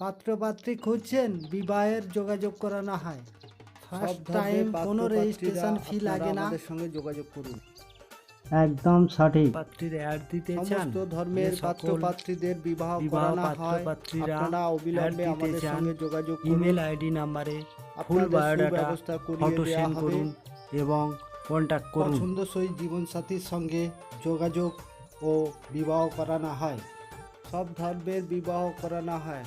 পাত্রপাত্রী খুঁজছেন বিবাহের যোগাযোগ করানো হয়। ফার্স্ট টাইম কোনো রেজিস্ট্রেশন ফি লাগে না। আমাদের সঙ্গে যোগাযোগ করুন। একদম সঠিক। পাত্রীর অ্যাড দিতে চান সমস্ত ধর্মের সকল বিবাহ করানো হয়। আপনারা অবিলম্বে আমাদের সঙ্গে যোগাযোগ করুন। ইমেল আইডি নাম্বারে ফুল বায়োডাটা ফটো সেন্ড করুন এবং কন্ট্যাক্ট করুন। পছন্দসই জীবনসাথীর সঙ্গে যোগাযোগ ও বিবাহ করানো হয়। সব ধর্মের বিবাহ করানো হয়।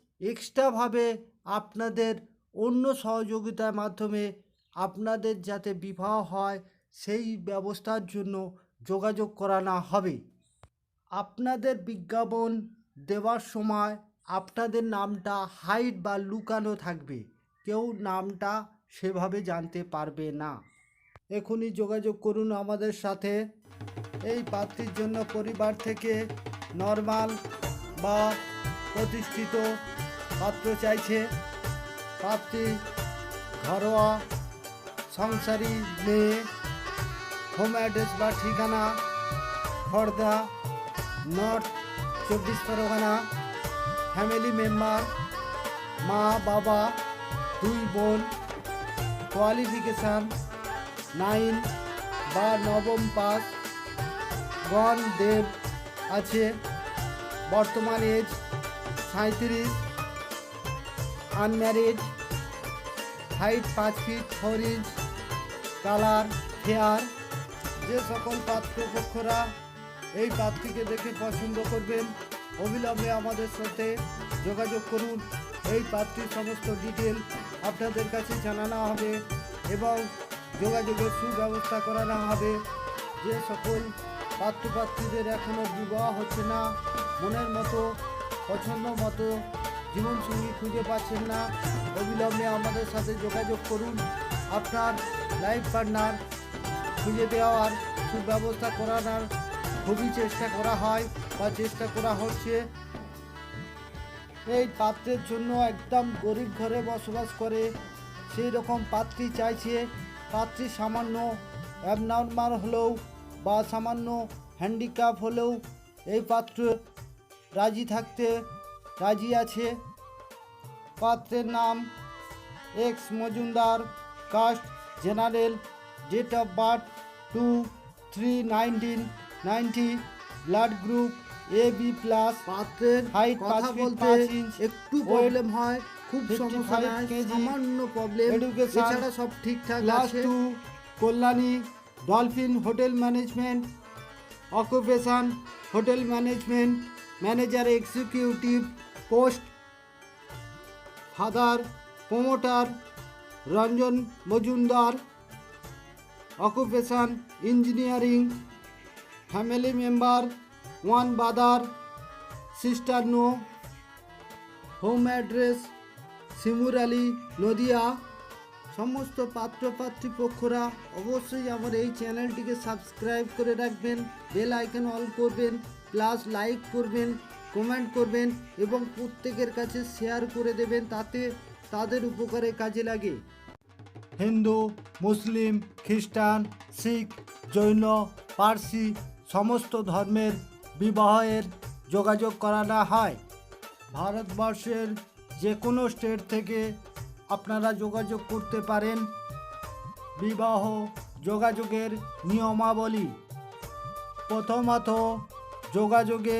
এক্সট্রাভাবে আপনাদের অন্য সহযোগিতার মাধ্যমে আপনাদের যাতে বিবাহ হয়, সেই ব্যবস্থার জন্য যোগাযোগ করানো হবে। আপনাদের বিজ্ঞাপন দেওয়ার সময় আপনাদের নামটা হাইড বা লুকানো থাকবে। কেউ নামটা সেভাবে জানতে পারবে না। এখনই যোগাযোগ করুন আমাদের সাথে। এই পাত্রীর জন্য পরিবার থেকে নর্মাল বা প্রতিষ্ঠিত পাত্র চাইছে। পাত্রী, ঘরোয়া, সংসারী মেয়ে হোম অ্যাড্রেস বা ঠিকানা খড়দা নর্থ চব্বিশ পরগনা ফ্যামিলি মেম্বার মা, বাবা, দুই বোন কোয়ালিফিকেশান নাইন বা নবম পাস, গণ দেব আছে, বর্তমান এজ সাঁত্রিশ আনম্যারিড হাইট পাঁচ feet four inch colour fair যে সকল পাত্রপক্ষরা এই পাত্রীকে দেখে পছন্দ করবেন, অবিলম্বে আমাদের সাথে যোগাযোগ করুন। এই পাত্রীর সমস্ত ডিটেল আপনাদের কাছে জানানো হবে এবং যোগাযোগের সুব্যবস্থা করানো হবে। যে সকল পাত্রপাত্রীদের এখনও বিবাহ হচ্ছে না, মনের মতো, পছন্দ মতো জীবনসঙ্গী খুঁজে পাচ্ছেন না। অবিলম্বে আমাদের সাথে যোগাযোগ করুন। আপনার লাইফ পার্টনার খুঁজে দেওয়ার সুব্যবস্থা করানোর খুবই চেষ্টা করা হয় বা চেষ্টা করা হচ্ছে। এই পাত্রের জন্য একদম গরিব ঘরে বসবাস করে সেই রকম পাত্রী চাইছে। পাত্রী সামান্য অ্যাবনর্মাল হলেও বা সামান্য হ্যান্ডিক্যাপ হলেও এই পাত্র রাজি থাকতে রাজি আছে। পাত্রের নাম X Majumdar caste general date of birth two three nineteen ninety blood group A B plus পাত্রের হাইট কথা বলতে একটু প্রবলেম হয় খুব সমস্যা সামান্য প্রবলেম এছাড়া সব ঠিকঠাক ক্লাস আছে। To Kalyani dolphin hotel management occupation hotel management manager executive post father promoter, Ranjan Majumdar, occupation engineering, family member, one brother, sister no, home address, Simur Ali, Nadia, সমস্ত পাত্রপাত্রী পক্ষরা অবশ্যই আমার এই চ্যানেলটিকে সাবস্ক্রাইব করে রাখবেন, বেল আইকন অল করবেন, plus like করবেন। কমেন্ট করবেন এবং প্রত্যেকের কাছে শেয়ার করে দেবেন তাতে তাদের উপকারে কাজে লাগে। হিন্দু, মুসলিম, খ্রিস্টান, শিখ, জৈন, পার্সি সমস্ত ধর্মের বিবাহের যোগাযোগ করানো হয়। ভারতবর্ষের যে কোনো স্টেট থেকে আপনারা যোগাযোগ করতে পারেন। বিবাহ যোগাযোগের নিয়মাবলী। প্রথমত যোগাযোগে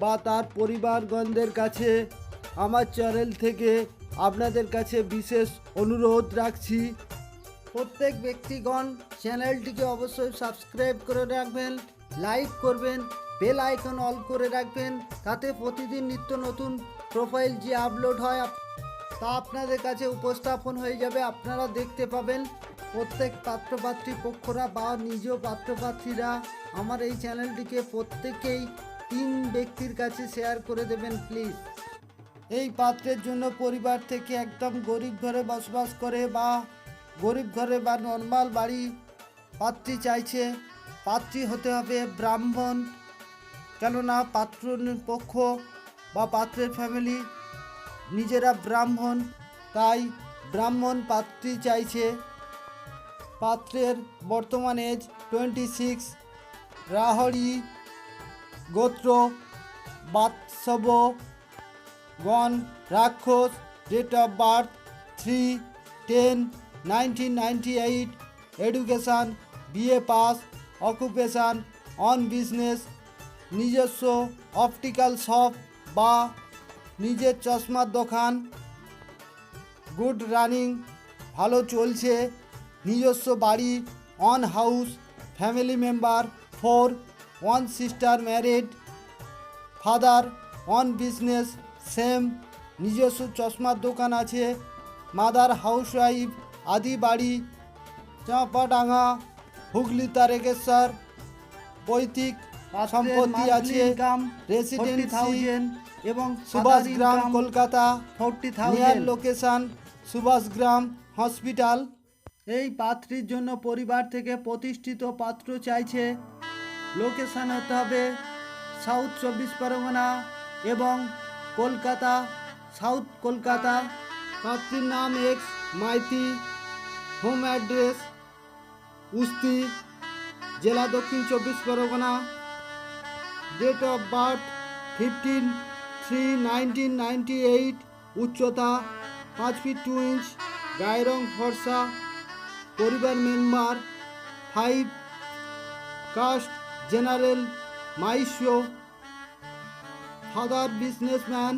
বা তার পরিবারগণদের কাছে আমার চ্যানেল থেকে আপনাদের কাছে বিশেষ অনুরোধ রাখছি। প্রত্যেক ব্যক্তিগণ চ্যানেলটিকে অবশ্যই সাবস্ক্রাইব করে রাখবেন, লাইক করবেন, বেল আইকন অল করে রাখবেন, তাতে প্রতিদিন নিত্য নতুন প্রোফাইল যে আপলোড হয় তা আপনাদের কাছে উপস্থাপন হয়ে যাবে। আপনারা দেখতে পাবেন প্রত্যেক পাত্রপাত্রী পক্ষরা বা নিজ পাত্রপাত্রীরা আমার এই চ্যানেলটিকে প্রত্যেকেই তিন ব্যক্তির কাছে শেয়ার করে দেবেন প্লিজ এই পাত্রের জন্য পরিবার থেকে একদম গরিব ঘরে বসবাস করে বা গরিব ঘরে বা নর্মাল বাড়ি পাত্রী চাইছে, পাত্রী হতে হবে ব্রাহ্মণ। কেননা পাত্র পক্ষ বা পাত্রের ফ্যামিলি নিজেরা ব্রাহ্মণ, তাই ব্রাহ্মণ পাত্রী চাইছে। পাত্রের বর্তমান এজ টোয়েন্টি সিক্স রাহড়ি গোত্র, বাৎসব, গণ, রাক্ষস date of birth three ten nineteen ninety eight education BA pass occupation own business নিজস্ব অপটিক্যাল শপ বা নিজের চশমার দোকান গুড রানিং ভালো চলছে, নিজস্ব বাড়ি own house family member four one sister married father own business same নিজস্ব চশমার দোকান আছে মাদার হাউস ওয়াইফ আদি বাড়ি চাঁপাডাঙ্গা হুগলি তারেকেশ্বর পৈতৃক সম্পত্তি আছে রেসিডেন্সি এবং Subhash Gram Kolkata forty near location Subhash Gram hospital এই পাত্রীর জন্য পরিবার থেকে প্রতিষ্ঠিত পাত্র চাইছে। লোকেশন হতে হবে। সাউথ চব্বিশ পরগনা এবং কলকাতা, সাউথ কলকাতা। পাত্রীর নাম X Maity home address Usti জেলা Dakshin Chabbish Pargana. Date of birth fifteen three nineteen ninety eight উচ্চতা, পাঁচ ফিট টু ইঞ্চ গায়ের ফর্সা, পরিবার মেম্বার ফাইভ কাস্ট জেনারেল মাইশো ফাদার বিজনেসম্যান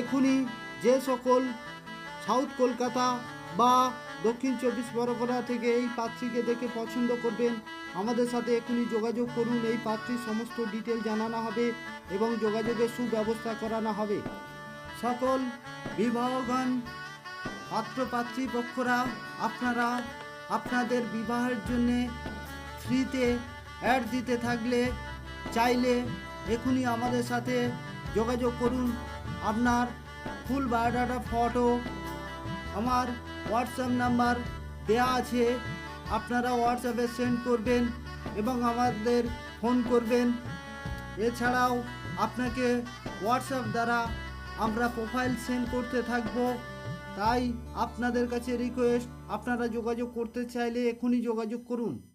এখনই যে সকল সাউথ কলকাতা বা দক্ষিণ চব্বিশ পরগনা থেকে এই পাত্রীকে দেখে পছন্দ করবেন, আমাদের সাথে এখনই যোগাযোগ করুন। এই পাত্রীর সমস্ত ডিটেল জানানো হবে এবং যোগাযোগের সুব্যবস্থা করানো হবে। সকল বিবাহগণ পাত্র পক্ষরা আপনারা আপনাদের বিবাহের জন্যে ফ্রিতে অ্যাড দিতে থাকলে চাইলে এখনই আমাদের সাথে যোগাযোগ করুন। আপনার ফুল বায়োডাটা ফটো আমার হোয়াটসঅ্যাপ নাম্বার দেয়া আছে। আপনারা হোয়াটসঅ্যাপে সেন্ড করবেন এবং আমাদের ফোন করবেন। এছাড়াও আপনাকে হোয়াটসঅ্যাপ দ্বারা আমরা প্রোফাইল সেন্ড করতে থাকব। তাই আপনাদের কাছে রিকোয়েস্ট, আপনারা যোগাযোগ করতে চাইলে এখনই যোগাযোগ করুন।